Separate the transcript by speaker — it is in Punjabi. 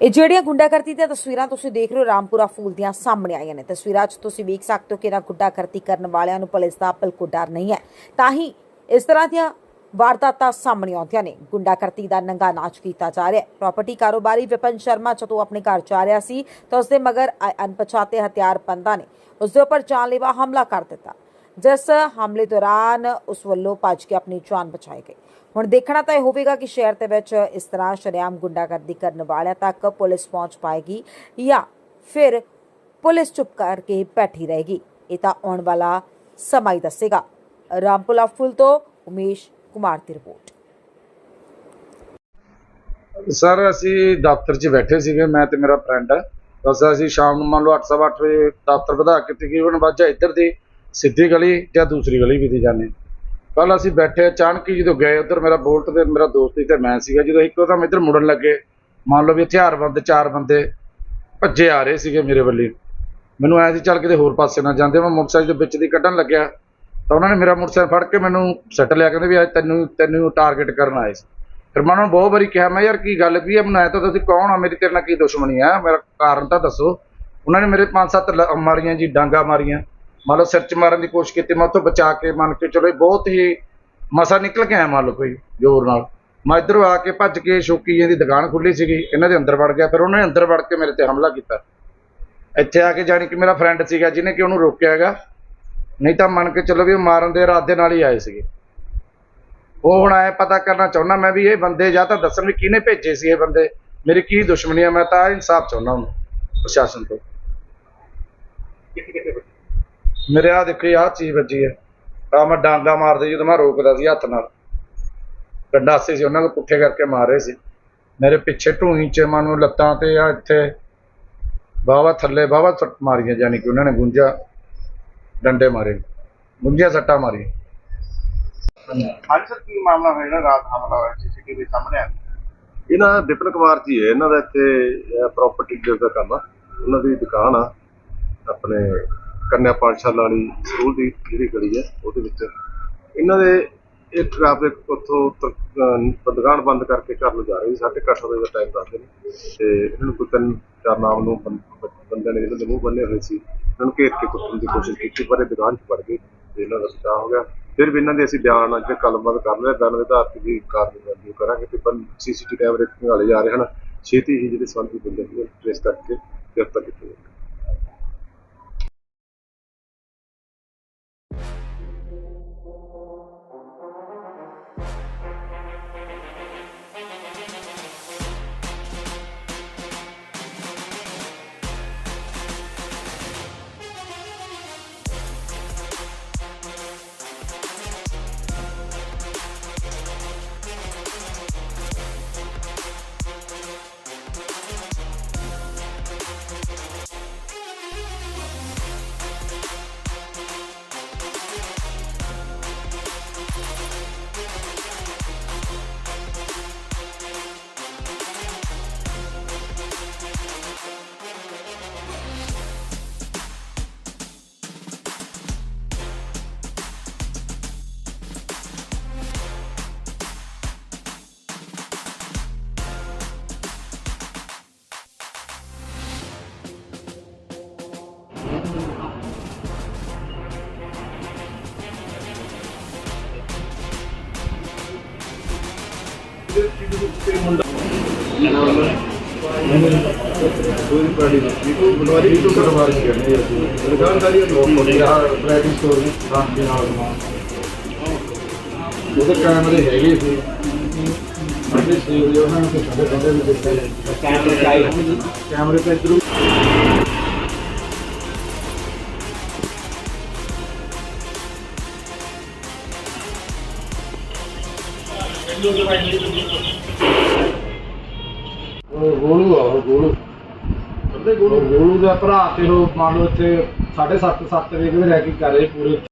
Speaker 1: ਇਹ ਜਿਹੜੀਆਂ ਗੁੰਡਾਗਰਦੀ ਦੀਆਂ ਤਸਵੀਰਾਂ ਤੁਸੀਂ ਦੇਖ ਰਹੇ ਹੋ, ਰਾਮਪੁਰਾ ਫੂਲ ਦੀਆਂ ਸਾਹਮਣੇ ਆਈਆਂ ਨੇ। ਤਸਵੀਰਾਂ 'ਚ ਤੁਸੀਂ ਵੇਖ ਸਕਦੇ ਹੋ ਕਿ ਇਹਨਾਂ ਗੁੰਡਾਗਰਦੀ ਕਰਨ ਵਾਲਿਆਂ ਨੂੰ ਪੁਲਿਸ ਦਾ ਬਿਲਕੁਲ ਡਰ ਨਹੀਂ ਹੈ। ਤਾਂ ਹੀ ਇਸ ਤਰ੍ਹਾਂ ਦੀਆਂ ਵਾਰਦਾਤਾਂ ਸਾਹਮਣੇ ਆਉਂਦੀਆਂ ਨੇ। ਗੁੰਡਾਗਰਦੀ ਦਾ ਨੰਗਾ ਨਾਚ ਕੀਤਾ ਜਾ ਰਿਹਾ ਹੈ। ਪ੍ਰਾਪਰਟੀ ਕਾਰੋਬਾਰੀ ਵਿਪਨ ਸ਼ਰਮਾ ਜਦੋਂ ਆਪਣੇ ਘਰ ਜਾ ਰਿਹਾ ਸੀ, ਤਾਂ ਉਸਦੇ ਮਗਰ ਆਏ ਅਣਪਛਾਤੇ ਹਥਿਆਰਬੰਦਾਂ ਨੇ ਉਸ ਦੇ ਉੱਪਰ ਜਾਨਲੇਵਾ ਹਮਲਾ ਕਰ ਦਿੱਤਾ। ਜਿਸ ਹਮਲੇ ਦੌਰਾਨ ਉਸ ਵੱਲੋਂ ਭੱਜ ਕੇ ਆਪਣੀ ਜਾਨ ਬਚਾਈ ਗਈ। ਹੁਣ ਦੇਖਣਾ ਤਾਂ ਇਹ ਹੋਵੇਗਾ ਕਿ ਸ਼ਹਿਰ ਦੇ ਵਿੱਚ ਇਸ ਤਰ੍ਹਾਂ ਸ਼ਰੇਆਮ ਗੁੰਡਾਗਰਦੀ ਕਰਨ ਵਾਲਿਆਂ ਤੱਕ ਪੁਲਿਸ ਪਹੁੰਚ ਪਾਏਗੀ ਜਾਂ ਫਿਰ ਪੁਲਿਸ ਚੁੱਪ ਕਰਕੇ ਬੈਠੀ ਰਹੇਗੀ। ਇਹ ਤਾਂ ਆਉਣ ਵਾਲਾ ਸਮਾਂ ਹੀ ਦੱਸੇਗਾ। ਰਾਮਪੁਲਾ ਫੁੱਲ ਤੋਂ ਉਮੇਸ਼ ਕੁਮਾਰ ਦੀ ਰਿਪੋਰਟ।
Speaker 2: ਸਰ, ਅਸੀਂ ਦਫ਼ਤਰ 'ਚ ਬੈਠੇ ਸੀਗੇ, ਮੈਂ ਤੇ ਮੇਰਾ ਫਰੈਂਡ ਬਸ ਅਸੀਂ ਸ਼ਾਮ ਨੂੰ ਮੰਨ ਲਓ 8:30 ਵਜੇ ਦਫ਼ਤਰ ਵਧਾ ਕੇ ਤਕਰੀਬਨ ਵੱਜਾ ਇੱਧਰ ਦੀ ਸਿੱਧੀ ਗਲੀ ਜਾਂ ਦੂਸਰੀ ਗਲੀ ਵੀ ਦੀ ਜਾਂਦੇ ਕੱਲ ਅਸੀਂ ਬੈਠੇ ਅਚਾਨਕ ਹੀ ਜਦੋਂ ਗਏ ਉੱਧਰ, ਮੇਰਾ ਬੋਲਟ ਤੇ ਮੇਰਾ ਦੋਸਤ ਸੀ ਤੇ ਮੈਂ ਸੀਗਾ, ਜਦੋਂ ਇੱਕੋ ਦਮ ਇੱਧਰ ਮੁੜਨ ਲੱਗੇ, ਮੰਨ ਲਓ ਵੀ ਹਥਿਆਰਬੰਦ ਚਾਰ ਬੰਦੇ ਭੱਜੇ ਆ ਰਹੇ ਸੀਗੇ ਮੇਰੇ ਵੱਲੇ। ਮੈਨੂੰ ਐਂ ਸੀ, ਚੱਲ ਕਿਤੇ ਹੋਰ ਪਾਸੇ ਨਾ ਜਾਂਦੇ, ਮੈਂ ਮੋਟਰਸਾਈਕਲ ਦੇ ਵਿੱਚ ਦੀ ਕੱਢਣ ਲੱਗਿਆ, ਤਾਂ ਉਹਨਾਂ ਨੇ ਮੇਰਾ ਮੋਟਰਸਾਈਕਲ ਫੜ ਕੇ ਮੈਨੂੰ ਸੱਟ ਲਿਆ, ਕਹਿੰਦੇ ਵੀ ਅੱਜ ਤੈਨੂੰ ਤੈਨੂੰ ਟਾਰਗੇਟ ਕਰਨ ਆਏ ਸੀ। ਫਿਰ ਮੈਂ ਉਹਨਾਂ ਨੂੰ ਬਹੁਤ ਵਾਰੀ ਕਿਹਾ, ਮੈਂ ਯਾਰ, ਕੀ ਗੱਲ ਵੀ ਹੈ? ਬਣਾਇਆ ਤਾਂ ਤੁਸੀਂ ਕੌਣ ਆ? ਮੇਰੀ ਤੇਰੇ ਨਾਲ ਕੀ ਦੁਸ਼ਮਣੀ ਆ ਮੇਰਾ ਕਾਰਨ ਤਾਂ ਦੱਸੋ। ਉਹਨਾਂ ਨੇ ਮੇਰੇ ਪੰਜ ਸੱਤ ਲ- ਮਾਰੀਆਂ ਜੀ, ਡਾਂਗਾ ਮਾਰੀਆਂ। ਮੰਨ ਲਓ ਸਿਰ 'ਚ ਮਾਰਨ ਦੀ ਕੋਸ਼ਿਸ਼ ਕੀਤੀ, ਮੈਂ ਉੱਥੋਂ ਬਚਾ ਕੇ ਮੰਨ ਕੇ ਚਲੋ ਬਹੁਤ ਹੀ ਮਸਾ ਨਿਕਲ ਕੇ ਆਇਆ ਮੰਨ ਲਓ ਕੋਈ ਜ਼ੋਰ ਨਾਲ। ਮੈਂ ਇੱਧਰੋਂ ਆ ਕੇ ਭੱਜ ਕੇ ਸ਼ੋਕੀਆਂ ਦੀ ਦੁਕਾਨ ਖੁੱਲੀ ਸੀਗੀ, ਇਹਨਾਂ ਦੇ ਅੰਦਰ ਵੜ ਗਿਆ, ਫਿਰ ਉਹਨਾਂ ਨੇ ਅੰਦਰ ਵੜ ਕੇ ਮੇਰੇ ਤੇ ਹਮਲਾ ਕੀਤਾ। ਇੱਥੇ ਆ ਕੇ ਜਾਣੀ ਕਿ ਮੇਰਾ ਫਰੈਂਡ ਸੀਗਾ ਜਿਹਨੇ ਕਿ ਉਹਨੂੰ ਰੋਕਿਆ ਹੈਗਾ। ਨਹੀਂ ਤਾਂ ਮੰਨ ਕੇ ਚੱਲੋ ਵੀ ਉਹ ਮਾਰਨ ਦੇ ਇਰਾਦੇ ਨਾਲ ਹੀ ਆਏ ਸੀਗੇ। ਉਹ ਹੁਣ ਐ ਪਤਾ ਕਰਨਾ ਚਾਹੁੰਦਾ ਮੈਂ ਵੀ ਇਹ ਬੰਦੇ ਜਾਂ ਤਾਂ ਦੱਸਣ ਵੀ ਕਿਹਨੇ ਭੇਜੇ ਸੀ ਇਹ ਬੰਦੇ। ਮੇਰੀ ਕੀ ਦੁਸ਼ਮਣੀ ਆ, ਮੈਂ ਤਾਂ ਇਨਸਾਫ ਚਾਹੁੰਦਾ ਹਾਂ ਪ੍ਰਸ਼ਾਸਨ ਤੋਂ। ਮੇਰੇ ਆ ਦੇਖੋ ਆਹ ਚੀਜ਼ ਵੱਜੀ ਹੈ। ਆ ਮੈਂ ਡਾਂਗਾ ਮਾਰਦੇ ਜਦੋਂ ਮੈਂ ਰੋਕਦਾ ਸੀ ਹੱਥ ਨਾਲ। ਗੰਡਾਸੇ ਸੀ ਉਹਨਾਂ ਨੂੰ ਪੁੱਠੇ ਕਰਕੇ ਮਾਰ ਰਹੇ ਸੀ। ਮੇਰੇ ਪਿੱਛੇ ਢੂਹੀ ਚ ਮੈਨੂੰ ਲੱਤਾਂ ਤੇ ਆ ਇੱਥੇ ਬਾਵਾ ਥੱਲੇ ਬਾਵਾ ਸੱਟ ਮਾਰੀਆਂ ਜਾਨੀ ਕਿ ਉਹਨਾਂ ਨੇ ਗੁੰਜਾ ਡੰਡੇ ਮਾਰੇ। ਗੁੰਜੀਆਂ ਸੱਟਾਂ ਮਾਰੀਆਂ।
Speaker 3: ਹਾਂਜੀ ਸਰ ਕੀ ਮਾਮਲਾ ਹੋਇਆ ਜਿਹੜਾ ਰਾਤ ਹਮਲਾ ਹੋਇਆ ਸੀਸੀਟੀਵੀ ਸਾਹਮਣੇ ਆ
Speaker 4: ਇਹਨਾਂ ਵਿਪਨ ਕੁਮਾਰ ਜੀ ਹੈ ਇਹਨਾਂ ਦਾ ਇੱਥੇ ਪ੍ਰਾਪਰਟੀ ਦਾ ਕੰਮ ਆ। ਉਹਨਾਂ ਦੀ ਦੁਕਾਨ ਆ ਆਪਣੇ ਕੰਨਿਆ ਪਾਠਸ਼ਾਲਾ ਵਾਲੀ ਸਕੂਲ ਦੀ ਜਿਹੜੀ ਗਲੀ ਹੈ, ਉਹਦੇ ਵਿੱਚ। ਇਹਨਾਂ ਦੇ ਇਹ ਟ੍ਰੈਫਿਕ ਉੱਥੋਂ ਤ- ਦੁਕਾਨ ਬੰਦ ਕਰਕੇ ਘਰ ਨੂੰ ਜਾ ਰਹੇ ਸੀ। ਸਾਢੇ ਕੁ ਅੱਠ ਵਜੇ ਦਾ ਟਾਈਮ ਦੱਸਦੇ ਨੇ। ਤੇ ਇਹਨਾਂ ਨੂੰ ਕੋਈ ਤਿੰਨ ਚਾਰ ਨਾਮ ਨੂੰ ਬੰ- ਬੰਦਿਆਂ ਨੇ ਇਹਨਾਂ ਦੇ ਮੂੰਹ ਬੰਨੇ ਹੋਏ ਸੀ, ਇਹਨਾਂ ਨੂੰ ਘੇਰ ਕੇ ਕੁੱਟਣ ਦੀ ਕੋਸ਼ਿਸ਼ ਕੀਤੀ, ਪਰ ਇਹ ਦੁਕਾਨ 'ਚ ਵੜ ਗਏ ਤੇ ਇਹਨਾਂ ਦਾ ਬਚਾਅ ਹੋ ਗਿਆ। ਫਿਰ ਵੀ ਇਹਨਾਂ ਦੇ ਅਸੀਂ ਬਿਆਨ ਅੱਜ ਕਲਮਬੰਦ ਕਰ ਲਿਆ ਬਿਆਨ ਦੇ ਆਧਾਰ ਤੇ ਵੀ ਕਾਰਵਾਈ ਕਰਾਂਗੇ। ਤੇ ਪਰ ਸੀਸੀਟੀ ਕੈਮਰੇ ਖੰਗਾਲੇ ਜਾ ਰਹੇ ਹਨ। ਛੇਤੀ ਹੀ ਜਿਹੜੇ ਸੰਬੰਧੀ ਬੰਦੇ ਨੂੰ ਟ੍ਰੇਸ ਕਰਕੇ ਗ੍ਰਿਫਤਾਰ ਕੀਤੇ ਜਾਣਗੇ। Thank you.
Speaker 2: ਉਹਦੇ ਕੈਮਰੇ ਹੈਗੇ ਸੀ। ਸਾਡੇ ਸੇਵ ਦੇ ਉਹਨਾਂ ਨੇ ਸਾਡੇ ਬੰਦੇ ਵੀ ਦਿੱਤੇ। ਕੈਮਰੇ ਚਾਈ ਕੈਮਰੇ ਤੇ ਇਧਰੋਂ ਉਹ ਗੋਲੂ ਆ ਉਹ ਗੋਲੂ। ਬੰਦੇ ਗੋਲੂ। ਦਾ ਭਰਾ ਤੇ ਉਹ ਮੰਨ ਲਓ ਇੱਥੇ 7.5 7 ਵਜੇ ਰਹਿ ਕੇ ਕਰ ਰਹੇ ਪੂਰੇ